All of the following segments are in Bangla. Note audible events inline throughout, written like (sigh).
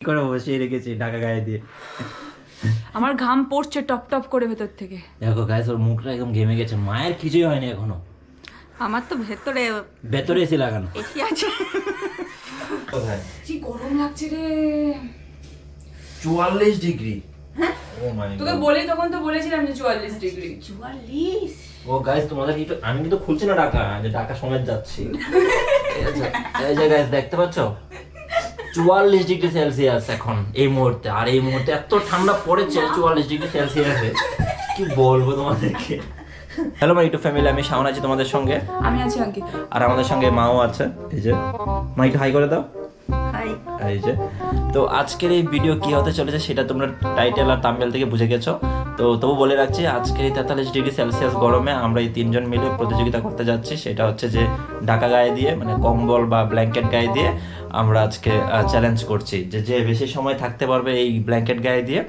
করে বসিয়ে রেখেছি ঢাকা গায়ে দিয়ে। আমার ঘাম পড়ছে টপ টপ করে ভেতর থেকে। দেখো গায়ে ওর মুখটা একদম ঘেমে গেছে। মায়ের কিছুই হয়নি এখনও। আমার তো ভেতরে ভেতরে এসি লাগানো। এসি আছে। কি গরম লাগছে রে। চুয়াল্লিশ ডিগ্রি। ও তোকে বলি তখন তো বলেছিলাম যে চুয়াল্লিশ ডিগ্রি। চুয়াল্লিশ? ও গাইস তোমাদের একটু আমি কিন্তু খুলছি না ঢাকা যে ঢাকা সমেত যাচ্ছি। (laughs) এই যে গাইস দেখতে পাচ্ছ? চুয়াল্লিশ ডিগ্রি সেলসিয়াস এখন এই মুহূর্তে। আর এই মুহূর্তে এত ঠান্ডা পড়েছে চুয়াল্লিশ ডিগ্রি সেলসিয়াসে কি বলব তোমাদেরকে? হ্যালো মাই ইউটিউব ফ্যামিলি আমি শাওন আছি তোমাদের সঙ্গে। আমি আছি অঙ্কিতা। আর আমাদের সঙ্গে মাও আছে এই যে। মা একটু হাই করে দাও। এই যে। তো আজকের এই ভিডিও কি হতে চলেছে সেটা তোমরা টাইটেল আর তাম্বেল থেকে বুঝে গেছো। তো তবু বলে রাখছি, আজকের এই তেতাল্লিশ ডিগ্রি সেলসিয়াস গরমে আমরা এই তিনজন মিলে প্রতিযোগিতা করতে যাচ্ছি। সেটা হচ্ছে যে ঢাকা গায়ে দিয়ে মানে কম্বল বা ব্ল্যাঙ্কেট গায়ে দিয়ে আমরা আজকে চ্যালেঞ্জ করছি। যে যে বেশি সময় থাকতে পারবে এই ব্ল্যাঙ্কেট গায়ে দিয়ে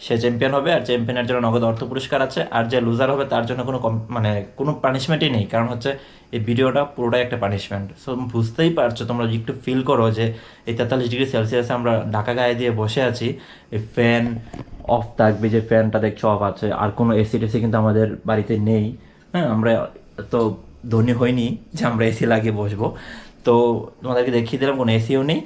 সে চ্যাম্পিয়ন হবে আর চ্যাম্পিয়নের জন্য নগদ অর্থ পুরস্কার আছে। আর যে লুজার হবে, তার জন্য কোনো মানে কোনো পানিশমেন্টই নেই। কারণ হচ্ছে, এই ভিডিওটা পুরোটাই একটা পানিশমেন্ট সো বুঝতেই পারছ তোমরা একটু ফিল করো যে, এই তেতাল্লিশ ডিগ্রি সেলসিয়াসে আমরা ঢাকা গায়ে দিয়ে বসে আছি, এই ফ্যান অফ থাকবে যে ফ্যানটা দেখছ অফ আছে। আর কোনো এসি টেসি কিন্তু আমাদের বাড়িতে নেই। হ্যাঁ আমরা তো ধনী হইনি যে আমরা এসি লাগিয়ে বসবো। তো তোমাদেরকে দেখিয়ে দিলাম, কোনো এসিও নেই।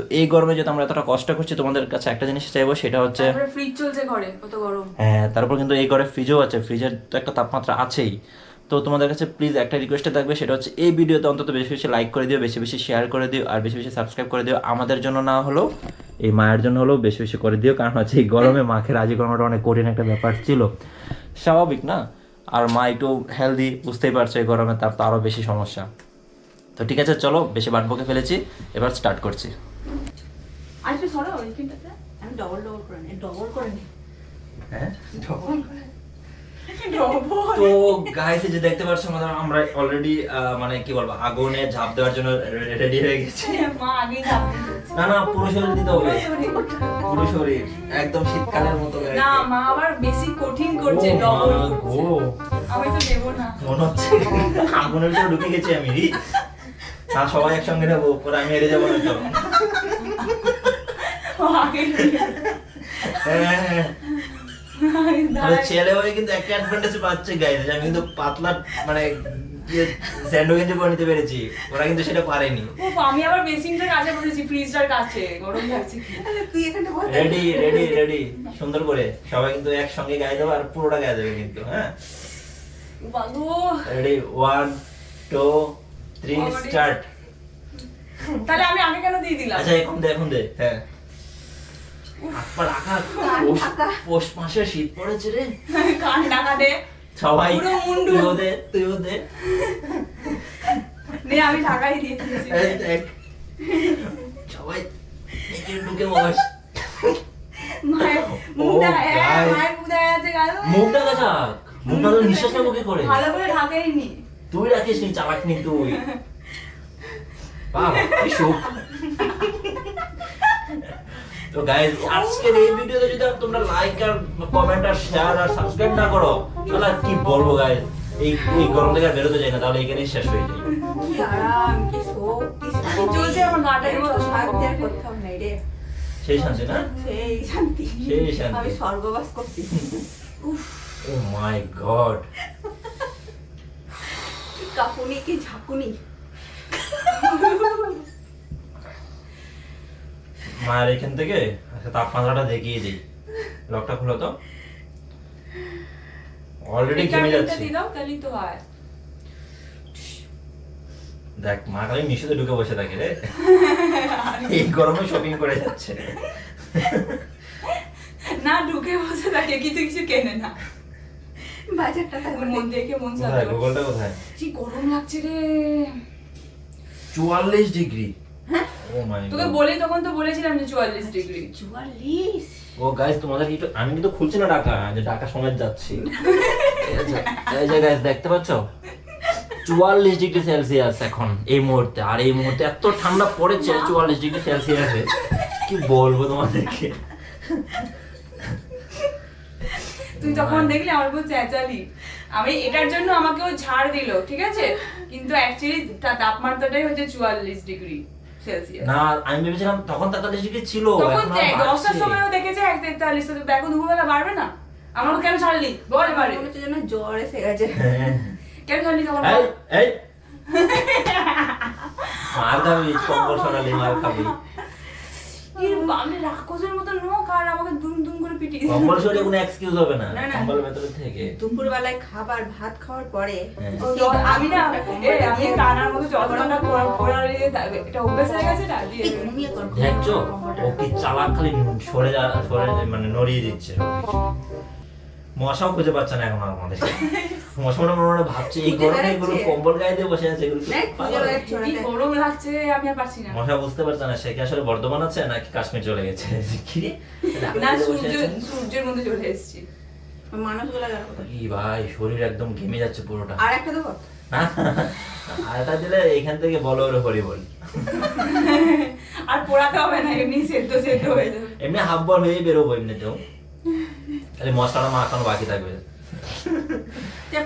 তো এই গরমে যদি আমরা এতটা কষ্ট করছি তোমাদের কাছে একটা জিনিস চাইব সেটা হচ্ছে ফ্রিজ চলছে ঘরে কত গরম। হ্যাঁ তারপর কিন্তু এই ঘরে ফ্রিজও আছে ফ্রিজের তো একটা তাপমাত্রা আছেই। তো তোমাদের কাছে প্লিজ একটা রিকোয়েস্টে থাকবে সেটা হচ্ছে এই ভিডিওতে অন্তত বেশি বেশি লাইক করে দিও বেশি বেশি শেয়ার করে দিও আর বেশি বেশি সাবস্ক্রাইব করে দিও। আমাদের জন্য না হলেও এই মায়ের জন্য হলেও বেশি বেশি করে দিও কারণ হচ্ছে এই গরমে মাকে রাজি করানোটা অনেক কঠিন একটা ব্যাপার ছিল। স্বাভাবিক না? আর মা একটু হেলদি বুঝতেই পারছ এই গরমে তার তো আরও বেশি সমস্যা। তো ঠিক আছে চলো বেশি বাট বকে ফেলেছি এবার স্টার্ট করছি। আর একটু সরো ওই তিনটাতে। আমি ডবল ডবল করে নিই। ডবল করে নিই? হ্যাঁ? ডবল তো গাইস যে দেখতে পাচ্ছ আমরা আমরা অলরেডি মানে কি বলব আগুনে ঝাঁপ দেওয়ার জন্য রেডি হয়ে গেছি। যাবে না না পুরো শরীর দিতে হবে। পুরো শরীর। একদম শীতকালের মতো না মা আবার বেশি কঠিন করছে ডবল গো, আমি তো দেবো না। মনে হচ্ছে। আগুনের ভিতরে ঢুকে গেছি আমি। (laughs) না সবাই একসঙ্গে নেব পরে আমি হেরে যাব না তো ও আগে দিয়ে। হ্যাঁ, হ্যাঁ। আগে মানে দাঁড়াই। ছেলে হয়ে কিন্তু একটা অ্যাডভান্টেজ পাচ্ছে গাইস আমি কিন্তু পাতলা মানে স্যান্ডো গেঞ্জি নিতে পেরেছি। ওরা কিন্তু সেটা পারেনি। আমি আবার বেসিনটার কাছে বসেছি ফ্রিজটার কাছে। গরম লাগছে। তুই এখানে রেডি রেডি রেডি সুন্দর করে। সবাই কিন্তু একসঙ্গে গায়ে দেবো আর পুরোটা গায়ে দেবে কিন্তু হ্যাঁ? Ready one two three start তাহলে আমি আগে কেন দিয়ে দিলাম? আচ্ছা এখন দে এখন দে। হ্যাঁ। পৌষ- পৌষ মাসে শীত পড়েছে রে। কান ডাকা দে। সবাই পুরো মুন্ডু। তুইও দে তুইও দে। নে আমি ঢাকাই দিয়ে এই দেখ। সবাই একে ঢুকে বস। মুখটা তো নিঃশ্বাস নেব কি করে? ভালো করে ঢাকাইনি। তুই রাখিস নি চালাক নি তুই। বাবা কি তো গাইস আজকের এই ভিডিওতে যদি তোমরা লাইক আর কমেন্ট আর শেয়ার আর সাবস্ক্রাইব না করো তাহলে কি বলব গাইস এই এই গরম থেকে বেরোতে যাই না তাহলে এখানেই শেষ হয়ে যায়। কি আরাম কি শোক কি চলছে আমার গাটা মতো? শান্তি আর কোথাও নেই রে। সেই শান্তি না? সেই শান্তি। সেই শান্তি। আমি স্বর্গবাস করছি। ও মাই গড কি কাপুনি কি ঝাঁকুনি। মায়ের এখান থেকে আচ্ছা তাপমাত্রাটা দেখিয়ে দিই। লকটা খুলো তো। অলরেডি ঘেমে যাচ্ছে। দিয়ে দাও তাহলেই তো হয়। দেখ মা খালি মিশোতে ঢুকে বসে থাকে রে। (laughs) এই গরমে শপিং করে যাচ্ছে। না ঢুকে বসে থাকে কিছু কিছু কেনে না। বাজারটা তারপর মন দেখে মন সাথে গুগলটা কোথায়? কি গরম লাগছে রে। চুয়াল্লিশ ডিগ্রি। ও তোকে বলি তখন তো বলেছিলাম যে চুয়াল্লিশ ডিগ্রি। চুয়াল্লিশ? ও গাইস তোমাদের আমি কিন্তু খুলছি না ঢাকা যে ঢাকা সমেত যাচ্ছি। এই যে- গাইস দেখতে পাচ্ছ? চুয়াল্লিশ ডিগ্রি সেলসিয়াস এখন এই মুহূর্তে। আর এই মুহূর্তে এত ঠান্ডা পড়েছে চুয়াল্লিশ ডিগ্রি সেলসিয়াসে। কি বলব তোমাদেরকে? তুই তখন দেখলি আমার উপর চেঁচালি আমি এটার জন্য আমাকে ও ঝাড় দিল ঠিক আছে? কিন্তু অ্যাকচুয়ালি তাপমাত্রাটাই হচ্ছে চুয়াল্লিশ ডিগ্রি। না আমি ভেবেছিলাম তখন তেতাল্লিশ ডিগ্রি ছিল তখন দশটার। সময়ও দেখেছে এক তেতাল্লিশ এখন দুপুরবেলা বাড়বে না? আমার কেন ছাড়লি? বল বাড়ি হচ্ছে যেন জ্বর এসে গেছে। হ্যাঁ। কেন ছাড়লি তখন? এই, (laughs) মার খাবি। খাবি রাক্ষসের মতো নোক আর আমাকে দুম দুম করে পিটিয়ে দিল। কম্বল সরিয়ে কোনো এক্সকিউজ হবে না না, না। কম্বল ভেতরে থেকে দুপুর খাবার ভাত খাওয়ার পরে। ও, জল- আমি না আমি কানার মধ্যে জল ঠান্ডা করে করে দিয়ে থাকবে এটা অভ্যেস হয়ে গেছে না ঘুমিয়ে কর দেখছ ও কি চালাক খালি সরে যা সরে মানে নড়িয়ে দিচ্ছে মশাও খুঁজে পাচ্ছে না এখন আমাদের (laughs) মশা মনে মনে ভাবছে এই গরমে এগুলো কম্বল গায়ে দিয়ে বসে আছে এগুলো গরম লাগছে আমি আর পারছি না। মশা বুঝতে পারছে না সে কি আসলে বর্ধমান আছে নাকি কাশ্মীর চলে গেছে? (laughs) কি না সূর্য সূর্যের মধ্যে চলে এসেছি। মানুষগুলো কি ভাই শরীর একদম ঘেমে যাচ্ছে পুরোটা। আর একটা দেবো? (laughs) দিলে এখান থেকে বলো ওরে হরি বল। আর পোড়াতে হবে না এমনি সেদ্ধ সেদ্ধ হয়ে যাবে। এমনি হাফ বল হয়ে বেরোবো এমনিতেও। মশলাটা মাখানো বাকি থাকবে।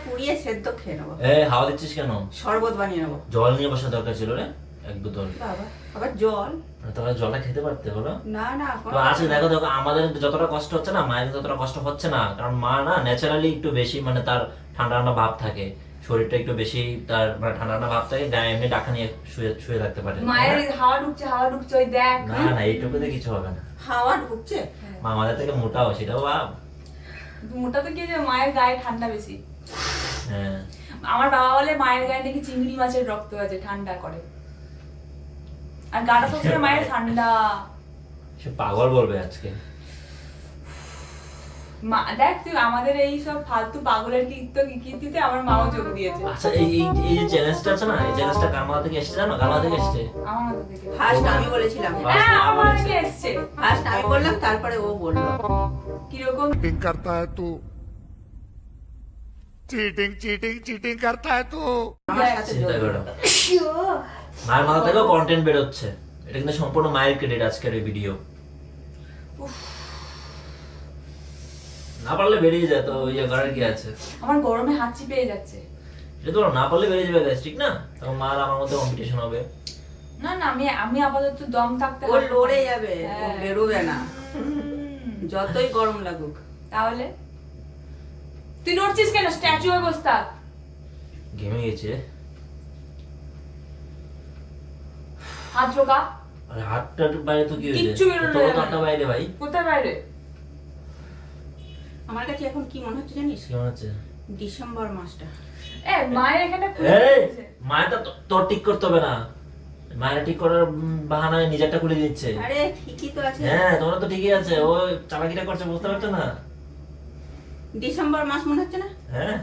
পুড়িয়ে সেদ্ধ খেয়ে নেব। এ হাওয়া দিচ্ছিস কেন? শরবত বানিয়ে নেব। জল নিয়ে বসার দরকার ছিল রে এক বোতল। বাবা আবার জল? তাহলে জলটা খেতে পারতে বলো। না না তো আছে দেখো দেখো আমাদের যতটা কষ্ট হচ্ছে না মায়ের ততটা কষ্ট হচ্ছে না কারণ মা না ন্যাচারালি একটু বেশি মানে তার ঠান্ডা ঠান্ডা ভাব থাকে। শরীরটা একটু বেশি তার মানে ঠান্ডা ঠান্ডা ভাব থাকে গায়ে এমনি ডাকা নিয়ে শুয়ে শুয়ে থাকতে পারে। মায়ের হাওয়া ঢুকছে হাওয়া ঢুকছে ওই দেখ। না না এইটুকুতে কিছু হবে না। হাওয়া ঢুকছে? মা আমাদের থেকে মোটাও সেটাও ভাব। মোটা তো কি যে মায়ের গায়ে ঠান্ডা বেশি। হ্যাঁ। আমার বাবা বলে মায়ের গায়ে নাকি চিংড়ি মাছের রক্ত আছে ঠান্ডা করে। আর গাটা তো মায়ের ঠান্ডা। সে পাগল বলবে আজকে। দেখ তুই আমাদের এই সব ফালতু পাগলের কীর্তিতে আমার মাও যোগ দিয়েছে। আচ্ছা এই এই যে চ্যালেঞ্জটা আছে না এই চ্যালেঞ্জটা কার মাথা থেকে এসেছে জানো? কার মাথা থেকে এসেছে। আমার মাথা থেকে ফার্স্ট আমি বলেছিলাম। হ্যাঁ আমার মাথা থেকে এসেছে। ফার্স্ট আমি বললাম তারপরে ও বলল। কীরকম? চিটিং করতা হ্যায় তু। চিটিং চিটিং চিটিং করতা হ্যায় তু। মাথা কন্টেন্ট বেরোচ্ছে। এটা কিন্তু সম্পূর্ণ মায়ের ক্রেডিট আজকের এই ভিডিও উফ। না পারলে বেরিয়ে যায় তো ইয়ে করার কি আছে? আমার গরমে হাঁচি পেয়ে যাচ্ছে। এটা তো না পারলে বেরিয়ে যাবে ঠিক না? তখন মার আমার মধ্যে কম্পিটিশন হবে। না না আমি আমি আপাতত দম থাকতে ও লড়ে যাবে ও হ্যাঁ। বেরোবে না। (laughs) যতই গরম লাগুক। তাহলে? তুই নড়ছিস কেন? স্ট্যাচু হয়ে বসে থাক। ঘেমে গেছে। হাত ঢোকা আরে হাতটার বাইরে তো কি হয়েছে? কিচ্ছু বেরোলো না। বাইরে ভাই। কোথায় বাইরে? আমার কাছে এখন কি মনে হচ্ছে জানিস? কেমন আছে ডিসেম্বর মাসটা। এ মায়ের এখানে এই। মায়েরটা তোর ঠিক করতে হবে না। মায়ের ঠিক করার বাহানায় নিজেরটা খুলে দিচ্ছে। আরে ঠিকই তো আছে। হ্যাঁ তোমরা তো ঠিকই আছে। ও চালাকিটা করছে বুঝতে পারছ না? ডিসেম্বর মাস মনে হচ্ছে না? হ্যাঁ।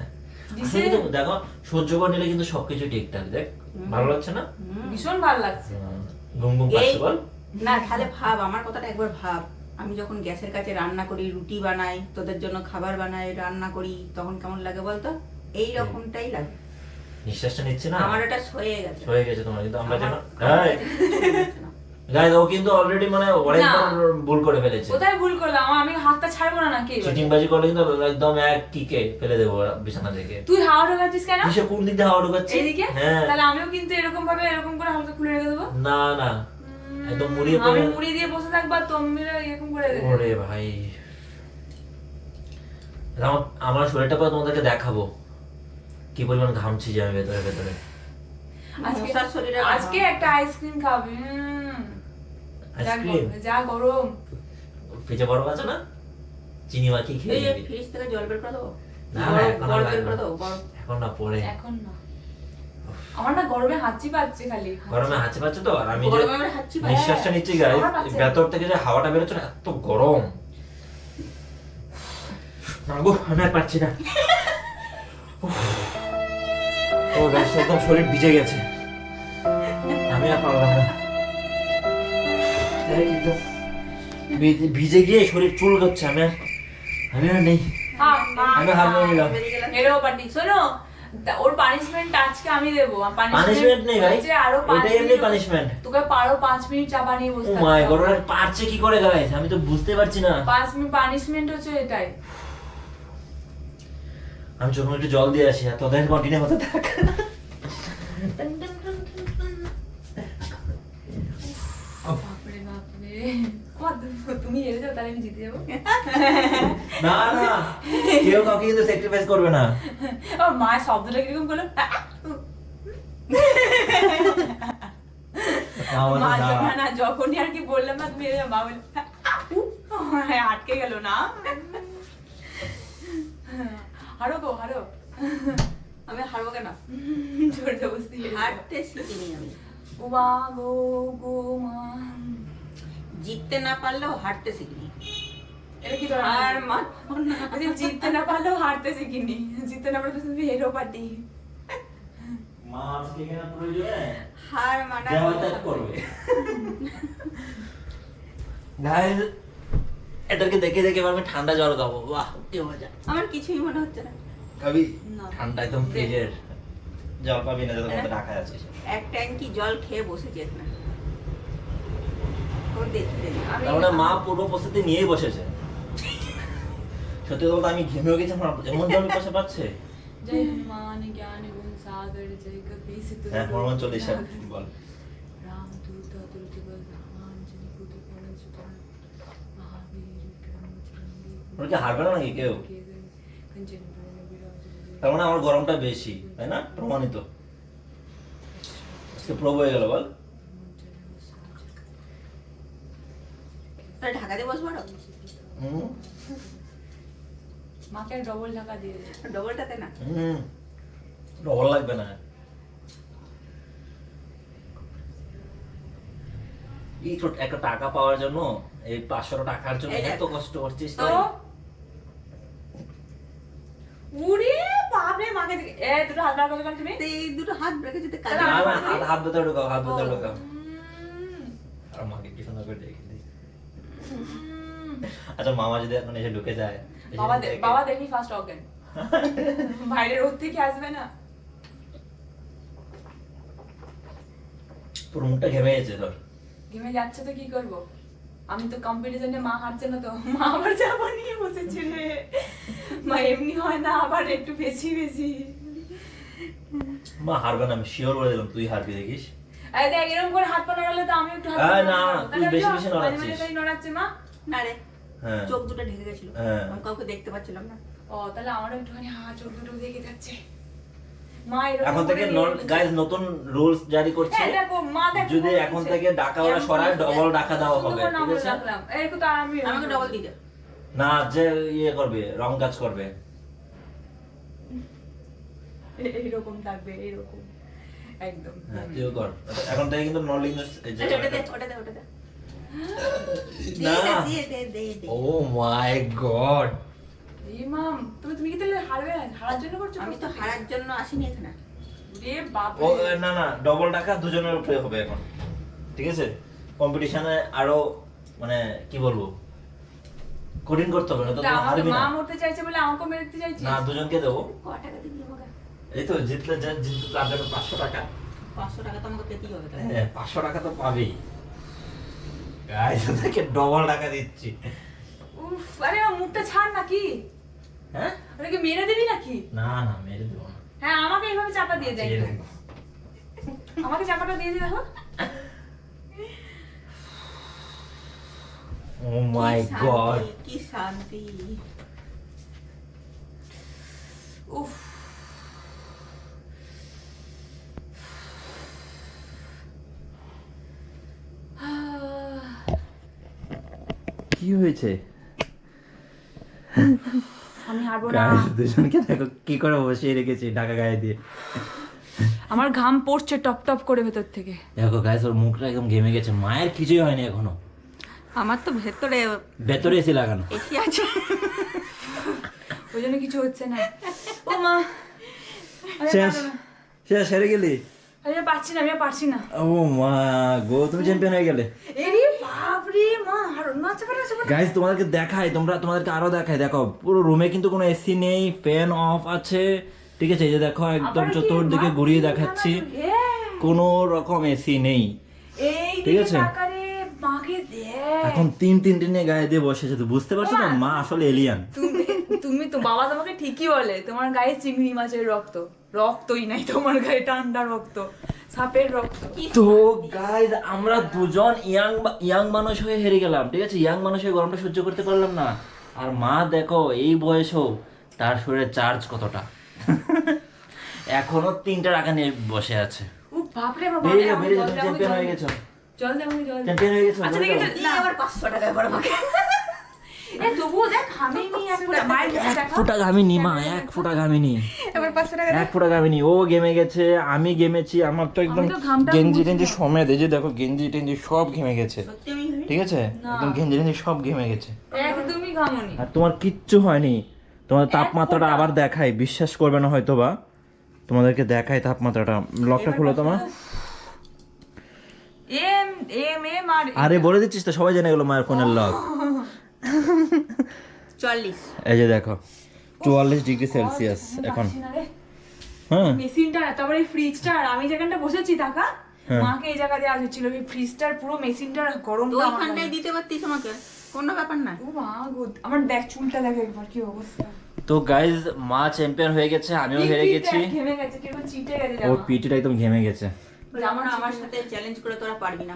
দিছে। দেখো সহ্য করে নিলে কিন্তু সবকিছু ঠিকঠাক। দেখ ভালো লাগছে না? ভীষণ ভালো লাগছে। ঘুম ঘুম পাচ্ছে বল। না তাহলে ভাব আমার কথাটা একবার ভাব। আমি যখন গ্যাসের কাছে রান্না করি রুটি বানাই তোদের জন্য খাবার বানাই রান্না করি তখন কেমন লাগে বলতো? এই রকমটাই লাগে। নিঃশ্বাসটা নিচ্ছে না? আমার এটা সয়ে গেছে। হয়ে গেছে তোমার কিন্তু আমরা যেন guys, ও কিন্তু অলরেডি মানে অনেকবার ভুল করে ফেলেছে। কোথায় ভুল করলাম আমি হাতটা ছাড়বো না নাকি করলে কিন্তু একদম এক কিকে ফেলে দেবো বিছানা থেকে। তুই হাওয়া ঢোকাচ্ছিস কেন? কিসে কোন দিক হাওয়া ঢুকাচ্ছে? এইদিকে হ্যাঁ। তাহলে আমিও কিন্তু এরকম ভাবে এরকম করে হালকা খুলে রেখে দেবো? না না। একদম মুড়িয়ে আমি পড়ে- মুড়ি দিয়ে বসে থাকব আর এরকম করে ওরে ভাই। আমার আমার শরীরটা পরে তোমাদেরকে দেখাবো। কি পরিমাণ ঘামছি যে আমি ভেতরে ভেতরে। আজকে একটা আইসক্রিম খাবি যা আইসক্রিম? গরম- যা গরম। ফ্রিজে বরফ আছে না? চিনি মাখিয়ে খেয়ে এই ফ্রিজ থেকে জল বের করে দেবো? না। এখন না পরে। এখন না। আমার না গরমে হাঁচি পাচ্ছে খালি। গরমে হাঁচি পাচ্ছে তো? আর আমি যে গরমে আমার হাঁচি পায়। নিঃশ্বাসটা নিচ্ছি গাই ভেতর থেকে যে হাওয়াটা বেরোচ্ছে না এত গরম। গো আমি আর পারছি না। ও ব্যাস একদম শরীর ভিজে গেছে। আমি আর পারলাম না। ভিজে গিয়ে শরীর চুল করছে আমি আর আমি আর নেই। আমি হার মেনে নিলাম। ওর পানিশমেন্ট আজকে আমি দেবো। পানিশমেন্ট নেই ভাই। আরও এটাই এমনি পানিশমেন্ট তোকে পারো পাঁচ মিনিট চাপা নিয়ে ও মাই গড ওরা পারছে কি করে গাইস আমি তো বুঝতে পারছি না। পাঁচ মিনিট পানিশমেন্ট হচ্ছে এটাই। আমি চোখ একটু জল দিয়ে আসি আর তোদের কন্টিনিউ হতে থাক। মা, তুমি হেরে যাও তাহলে আমি জিতে যাব। না না কেউ কাউকে কিন্তু স্যাক্রিফাইস করবে না। ও মা শব্দটা কীরকম করল? মা বলছে, মা "না।" যখন- না যখনই আর কি বললাম না তুমি মা বলে হ্যাঁ, আটকে গেল না। হারো গো হারো। আমি হারবো কেন? জোর জবরদস্তি হারতে শিখিনি আমি। ও মা গো গো মা। জিততে না পারলেও হারতে শিখিনি। আর জিততে না পারলেও হারতে শিখিনি। জিততে না পারলে তুমি হেরো পার্টি হার মানা করবে। গাইস এটাকে দেখে দেখে আমি ঠান্ডা জল খাব। বাহ কি মজা। আমার কিছুই মনে হচ্ছে না। খাবি? না। ঠান্ডা একদম ফ্রিজের জল পাবি না যখন ঢাকা আছে। এক ট্যাঙ্কি জল খেয়ে বসেছে না ও দেখতে দেখতে। আমি তার মানে মা পূর্ব প্রস্তুতি নিয়েই বসেছে। সত্যি কথা আমি ঘেমেও গেছি আমার এমন জল বসে পাচ্ছে। জয় হনুমান জ্ঞান গুণ সাগর জয় কপি সিত হ্যাঁ হরমোন চলে বল রাম দূত তুলসী বল হনুমান যিনি পুত্র পবন সুত মহাবীর বিক্রম ওরা কি হারবে না নাকি কেউ? তার মানে আমার গরমটা বেশি তাই না? প্রমাণিত। আজকে প্রবো হয়ে গেল বল। তাহলে ঢাকা দিয়ে বসবো আরও? হুম। মাকে ডবল ঢাকা দিয়ে ডবলটাতে না? হুম। ডবল লাগবে না। এই ছোট একটা টাকা পাওয়ার জন্য এই পাঁচশো টাকার জন্য এত কষ্ট করছিস তো? উড়ি বাপরে মাকে দেখে এ দুটো হাত বার তুমি এই দুটো হাত ব্রেকে যদি কাজে না না, না হাত হাত ভেতরে ঢোকাও হাত ও, ঢোকাও উম, আর মাকে কি সুন্দর করে দেখে দিই উম। আচ্ছা মামা যদি এখন এসে ঢুকে যায় বাবা বাবা দেখি ফার্স্ট অজ্ঞান বাইরে রোদ থেকে আসবে না। পুরো মুখটা ঘেমে গেছে তোর ঘেমে যাচ্ছে তো কি করব? আমি তো কম্পিটিশনে মা হারছে না তো। মা আবার যাব নিয়ে বসেছে রে। মা এমনি হয় না আবার একটু বেশি বেশি। মা হারবে না আমি শিওর বলে দিলাম তুই হারবি দেখিস? আরে দেখ এরকম করে হাত পা নড়ালে তো আমি একটু হাত না, তুই বেশি বেশি নড়াচ্ছিস। নড়াচ্ছে মা। না রে। চোখ দুটো ঢেকে গেছিল। হ্যাঁ। আমি কাউকে দেখতে পাচ্ছিলাম না। ও তাহলে আমারও একটুখানি হা চোখ দুটো দেখে যাচ্ছে। এখন থেকে গাইজ নতুন রুলস জারি করছে। হ্যাঁ, যদি এখন থেকে ডাকা ওরা সরায় ডবল ডাকা দেওয়া হবে ঠিক আছে? রাখলাম। তো আমি আমাকে ডবল দিয়ে না যে ইয়ে করবে রং কাজ করবে। এইরকম থাকবে এইরকম একদম। হ্যাঁ তুইও কর। এখন থেকে কিন্তু নলিং আচ্ছা, ওটা দে ওটা দে ওটা দে। (laughs) না। দিয়ে দে দিয়ে দে। ও মাই গড। এই মাম তুমি তুমি কি তাহলে হারবে? হারার জন্য করছ আমি তো হারার জন্য আসিনি এখানে। রে বাপ ও না না ডবল টাকা দুজনের উপরে হবে এখন। ঠিক আছে? কম্পিটিশনে আরও মানে কি বলব? কঠিন করতে হবে না তো হারবি মা মরতে চাইছে বলে আমাকে মেরতে চাইছিস? না দুজনকে দেবো। ক টাকা দিবি আমাকে এই তো জিতলে যা জিতলে তার জন্য পাঁচশো টাকা। পাঁচশো টাকা তো আমাকে পেতেই হবে তাহলে। হ্যাঁ পাঁচশো টাকা তো পাবেই। গাইস ডবল টাকা দিচ্ছি। উফ আরে আমার মুখটা ছাড় নাকি? হ্যাঁ? ওটাকে মেরে দিবি নাকি? না না মেরে দেবো না। হ্যাঁ আমাকে এইভাবে চাপা দিয়ে যাই আমাকে চাপাটা দিয়ে দেখো। ও মাই গড কি শান্তি। উফ। কি হয়েছে? আমি হারবো না। দুজনকে দেখো কি করে বসিয়ে রেখেছি ঢাকা গায়ে দিয়ে। আমার ঘাম পড়ছে টপ টপ করে ভেতর থেকে। দেখো গাইস ওর মুখটা একদম ঘেমে গেছে। মায়ের কিছুই হয়নি এখনও। আমার তো ভেতরে ভেতরে এসি লাগানো। এসি আছে। ওই জন্য কিছু হচ্ছে না। ও মা। শেষ। শেষ হেরে গেলি? আমি পারছি না আমি পারছি না। ও মা গো তুমি চ্যাম্পিয়ন হয়ে গেলে। এরে বাপ রে মা চাপা চাপা গাইস তোমাদেরকে দেখাই তোমরা তোমাদেরকে আরও দেখাই। দেখো পুরো রুমে কিন্তু কোনো এসি নেই ফ্যান অফ আছে। ঠিক আছে এই যে দেখো একদম চতুর্দিকে ঘুরিয়ে দেখাচ্ছি। কোনো রকম এসি নেই। ঠিক আছে? এখন তিন তিনটে নিয়ে গায়ে দিয়ে বসেছে তো বুঝতে পারছ না মা আসলে এলিয়ান তুমি তুমি তো বাবা তোমাকে ঠিকই বলে তোমার গায়ে চিংড়ি মাছের রক্ত। রক্তই নাই তোমার গায়ে ঠান্ডা রক্ত। সাপের রক্ত। তো গাইজ আমরা দুজন ইয়াং ইয়াং মানুষ হয়ে হেরে গেলাম ঠিক আছে? ইয়াং মানুষ হয়ে গরমটা সহ্য করতে পারলাম না। আর মা দেখো এই বয়সেও তার শরীরে চার্জ কতটা? (laughs) এখনও তিনটা টাকা নিয়ে বসে আছে। ও বাপরে বাবা বেরিয়ে দাও, চ্যাম্পিয়ন হয়ে গেছো। জল দে জল চ্যাম্পিয়ন হয়ে গেছো আচ্ছা দাও। আছে দিয়ে আবার পাঁচশো টাকা করে আমাকে। এক ফোঁটা ঘামিনি মা এক ফোঁটা ঘামিনি এবার পাঁচশো টাকা এক ফোঁটা ঘামিনি ও গেমে গেছে আমি গেমেছি আমার তো একদম গেঞ্জি টেঞ্জি সমেত এই যে দেখো গেঞ্জি টেঞ্জি সব ঘেমে গেছে। ঠিক আছে? একদম গেঞ্জি টেঞ্জি সব ঘেমে গেছে। একদমই ঘামনি। আর তোমার কিচ্ছু হয়নি। তোমার তাপমাত্রাটা আবার দেখায় বিশ্বাস করবে না হয়তো বা তোমাদেরকে দেখায় তাপমাত্রাটা। লকটা খুলো তোমার আরে বলে দিচ্ছিস তো সবাই জেনে গেলো মায়ের ফোনের লক। (laughs) চল্লিশ এই যে দেখো চুয়াল্লিশ ডিগ্রি সেলসিয়াস এখন। হ্যাঁ। মেশিনটা তারপরে এই ফ্রিজটা আর আমি যেখানটা বসেছি টাকা হ্যাঁ। মাকে এই জায়গা দিয়ে আসছিল এই ফ্রিজটার পুরো মেশিনটার ওইখানটায় গায়ে। দিতে পারতিস আমাকে। কোনো ব্যাপার না। ও মা গো আমার দেখ চুলটা দেখ একবার কি অবস্থা। তো গাইজ মা চ্যাম্পিয়ন হয়ে গেছে আমিও হেরে গেছি। ঘেমে গেছে কীরকম চিটে গেছে জামা। পিঠিটা একদম ঘেমে গেছে। আমার আমার সাথে চ্যালেঞ্জ করে তোরা পারবি না।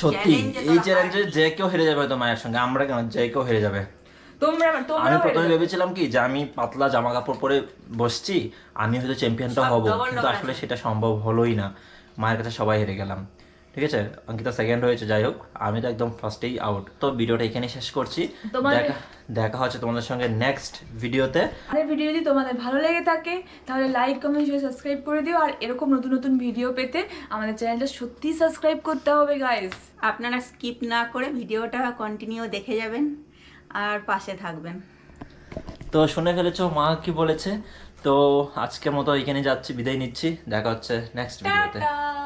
সত্যি এই চ্যালেঞ্জে যে কেউ হেরে যাবে তো মায়ের সঙ্গে আমরা কেন যে কেউ হেরে যাবে। তোমরা তোমরা আমি প্রথমে ভেবেছিলাম কি যে আমি পাতলা জামা কাপড় পরে বসছি আমি হয়তো চ্যাম্পিয়নটা হব কিন্তু আসলে সেটা সম্ভব হলোই না। মায়ের কাছে সবাই হেরে গেলাম। ঠিক আছে? অঙ্কিতা সেকেন্ড হয়েছে যাই হোক। আমি তো একদম ফার্স্টেই আউট তো ভিডিওটা এখানে শেষ করছি। দেখা দেখা হচ্ছে তোমাদের সঙ্গে নেক্সট ভিডিওতে আমাদের ভিডিও যদি তোমাদের ভালো লেগে থাকে তাহলে লাইক কমেন্ট শেয়ার সাবস্ক্রাইব করে দিও। আর এরকম নতুন নতুন ভিডিও পেতে আমাদের চ্যানেলটা সত্যি সাবস্ক্রাইব করতে হবে গাইস আপনারা স্কিপ না করে ভিডিওটা কন্টিনিউ দেখে যাবেন আর পাশে থাকবেন। তো শুনে ফেলেছো মা কি বলেছে? তো আজকের মতো এখানে যাচ্ছি বিদায় নিচ্ছি। দেখা হচ্ছে নেক্সট ভিডিওতে টাটা